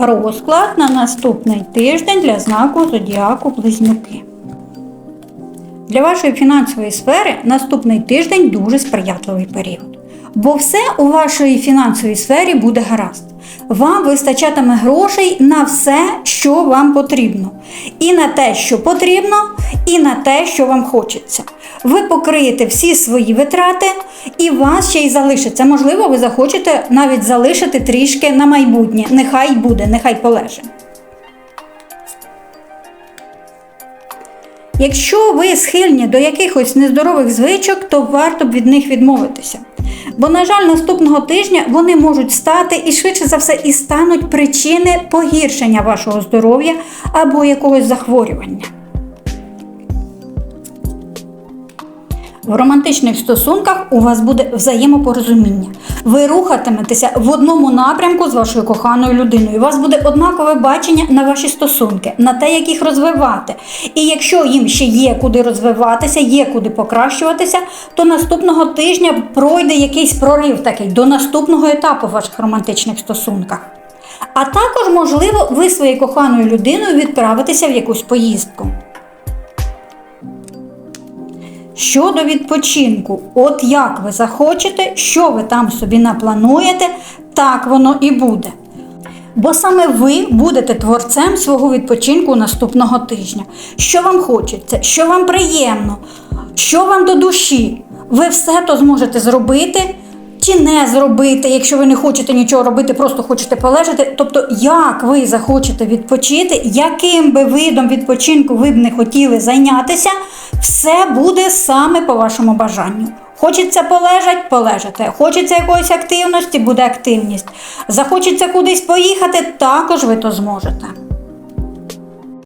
Розклад на наступний тиждень для знаку Зодіаку Близнюки. Для вашої фінансової сфери наступний тиждень дуже сприятливий період. Бо все у вашій фінансовій сфері буде гаразд. Вам вистачатиме грошей на все, що вам потрібно. І на те, що потрібно, і на те, що вам хочеться. Ви покриєте всі свої витрати, і у вас ще й залишиться. Можливо, ви захочете навіть залишити трішки на майбутнє. Нехай буде, нехай полеже. Якщо ви схильні до якихось нездорових звичок, то варто б від них відмовитися. Бо, на жаль, наступного тижня вони можуть стати і швидше за все і стануть причини погіршення вашого здоров'я або якогось захворювання. В романтичних стосунках у вас буде взаємопорозуміння. Ви рухатиметеся в одному напрямку з вашою коханою людиною. У вас буде однакове бачення на ваші стосунки, на те, як їх розвивати. І якщо їм ще є куди розвиватися, є куди покращуватися, то наступного тижня пройде якийсь прорив такий до наступного етапу в ваших романтичних стосунках. А також, можливо, ви своєю коханою людиною відправитеся в якусь поїздку. Щодо відпочинку, от як ви захочете, що ви там собі наплануєте, так воно і буде. Бо саме ви будете творцем свого відпочинку наступного тижня. Що вам хочеться, що вам приємно, що вам до душі. Ви все то зможете зробити чи не зробити, якщо ви не хочете нічого робити, просто хочете полежати. Тобто, як ви захочете відпочити, яким би видом відпочинку ви б не хотіли зайнятися, все буде саме по вашому бажанню. Хочеться полежать, полежите. Хочеться якоїсь активності, буде активність. Захочеться кудись поїхати, також ви то зможете.